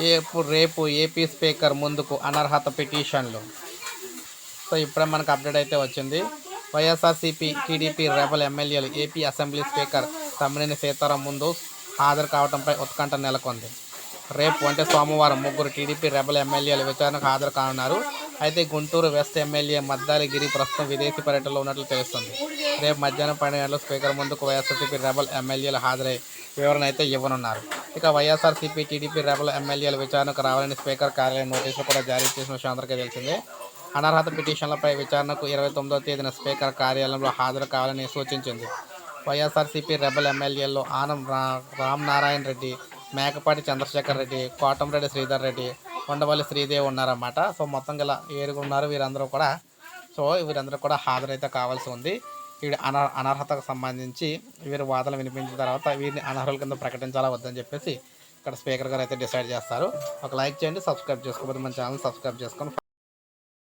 ఇప్పుడు రేపు AP speaker ముందుకు అనర్హత పిటిషన్లు. సో ఇప్పుడే మనకు అప్డేట్ అయితే వచ్చింది. వైఎస్ఆర్సీపీ టీడీపీ రెబల్ ఎమ్మెల్యేలు AP assembly speaker Tammineni Sitaram ముందు హాజరు కావడంపై ఉత్కంఠ నెలకొంది. రేపు అంటే సోమవారం ముగ్గురు టీడీపీ రెబల్ ఎమ్మెల్యేలు విచారణకు హాజరు కానున్నారు. అయితే గుంటూరు వెస్ట్ ఎమ్మెల్యే మద్దాలి గిరి ప్రస్తుతం విదేశీ పర్యటనలో ఉన్నట్లు తెలుస్తుంది. రేపు మధ్యాహ్నం పన్నెండు గంటలకు స్పీకర్ ముందుకు వైఎస్ఆర్సీపీ రెబల్ ఎమ్మెల్యేలు హాజరై వివరణ అయితే ఇవ్వనున్నారు. ఇక వైఎస్ఆర్సీపీ టీడీపీ రెబల్ ఎమ్మెల్యేల విచారణకు రావాలని స్పీకర్ కార్యాలయం నోటీసులు కూడా జారీ చేసిన విషయం అందరికీ తెలిసిందే. అనర్హత పిటిషన్లపై విచారణకు ఇరవై తొమ్మిదో తేదీన స్పీకర్ కార్యాలయంలో హాజరు కావాలని సూచించింది. వైఎస్ఆర్సీపీ రెబల్ ఎమ్మెల్యేల్లో ఆనం రామ్ నారాయణ రెడ్డి మేకపాటి చంద్రశేఖర్ రెడ్డి కోటంరెడ్డి శ్రీధర్ రెడ్డి కొండవల్లి శ్రీదేవి ఉన్నారన్నమాట. సో మొత్తం గల ఏరుగు ఉన్నారు వీరందరూ కూడా. సో వీరందరూ కూడా హాజరైతే కావాల్సి ఉంది. వీడి అన అనర్హతకు సంబంధించి వీరి వాదనలు వినిపించిన తర్వాత వీరిని అనర్హుల కింద ప్రకటించాలా వద్దని చెప్పేసి ఇక్కడ స్పీకర్ గారు అయితే డిసైడ్ చేస్తారు. ఒక లైక్ చేయండి సబ్స్క్రైబ్ చేసుకోకపోతే మన ఛానల్ సబ్స్క్రైబ్ చేసుకొని